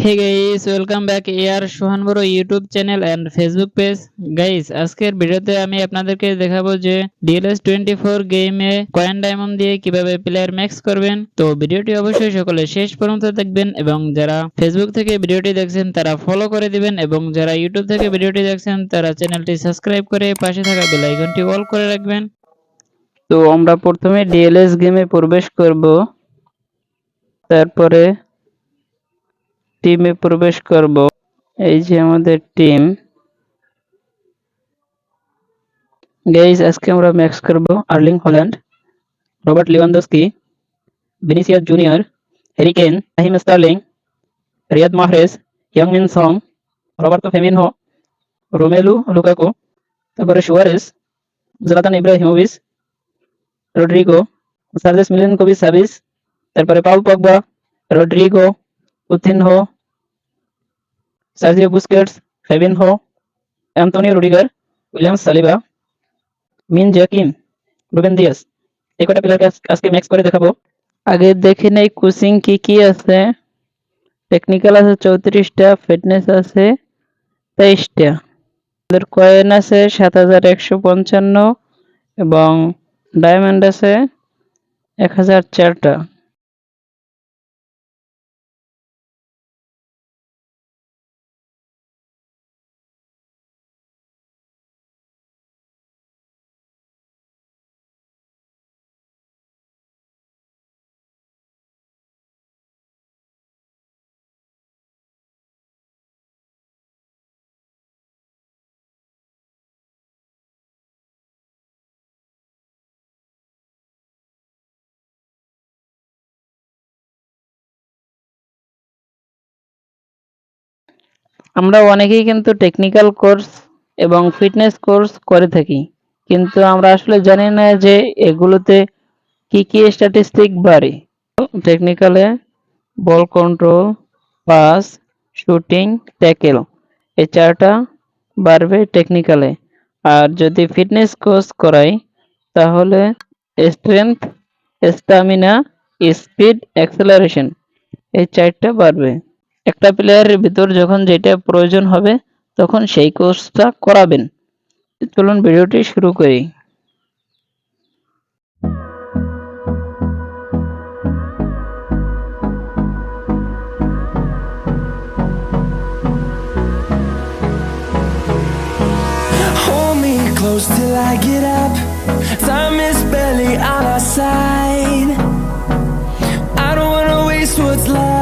হে guys welcome back এয়ার সোহান বড় YouTube channel and Facebook page guys আজকের ভিডিওতে আমি আপনাদেরকে দেখাবো যে ডিএলএস টোয়েন্টি ফোর গেমে কয়েন ডায়মন্ড দিয়ে কীভাবে প্লেয়ার ম্যাক্স করবেন। তো ভিডিওটি অবশ্যই সকলে শেষ পর্যন্ত দেখবেন এবং যারা ফেসবুক থেকে ভিডিওটি দেখছেন, তারা ফলো করে দিবেন এবং যারা ইউটিউব থেকে ভিডিওটি দেখছেন, তারা চ্যানেলটি সাবস্ক্রাইব করে পাশে থাকা বেল আইকনটি অল করে রাখবেন। তো আমরা প্রথমে ডিএলএস গেমে প্রবেশ করব। তারপরে টিমে প্রবেশ করব এই যে আমাদের টিম গাইজ আজকে আমরা ম্যাক্স করব Erling Haaland Robert Lewandowski Vinicius Junior Harry Kane Raheem Sterling Riyad Mahrez ইয়াংমিন Son Roberto Firmino Romelu Lukaku তারপরে Suarez Zlatan Ibrahimovic Rodrigo Sergej Milinkovic সাবিস তারপরে Paul Pogba Rodrigo Coutinho Sergio Busquets Fabinho Antonio Rudiger, William Saliba, Min Jae Kim, Ruben Dias. এই প্লেয়ারকে আজ- আজকে max করে দেখাবো। আগে দেখে নেই কোচিং কি কি আছে? টেকনিক্যাল আছে চৌত্রিশটা ফিটনেস আছে তেইশটা। আমাদের কয়েন আছে সাত হাজার একশো পঞ্চান্ন এবং ডায়মন্ড আছে এক হাজার চারটা। আমরা অনেকেই কিন্তু টেকনিক্যাল কোর্স এবং ফিটনেস কোর্স করে থাকি। কিন্তু আমরা আসলে জানি না যে এগুলোতে কি কি স্ট্যাটিস্টিক বাড়ে। টেকনিক্যালে ball control pass shooting tackle এই চারটা বাড়বে টেকনিক্যালে আর যদি ফিটনেস কোর্স করাই, তাহলে স্ট্রেংথ স্টামিনা স্পিড অ্যাক্সেলারেশন এই চারটা বাড়বে। একটা প্লেয়ারের ভিতর যখন যেটা প্রয়োজন হবে তখন সেই কোর্সটা করাবেন চলুন ভিডিওটি শুরু করি close till I get up. Time is barely on our side. I don't wanna waste what's left.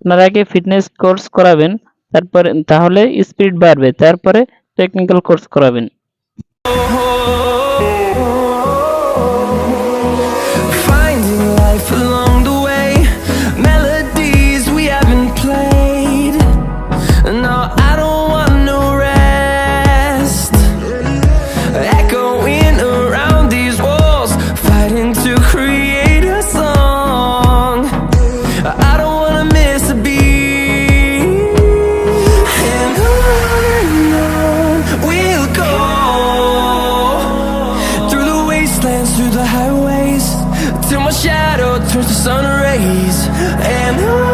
আপনারা আগে ফিটনেস কোর্স করাবেন তারপরে তাহলে স্পিড বাড়বে তারপরে টেকনিক্যাল কোর্স করাবেন। the sun rays and the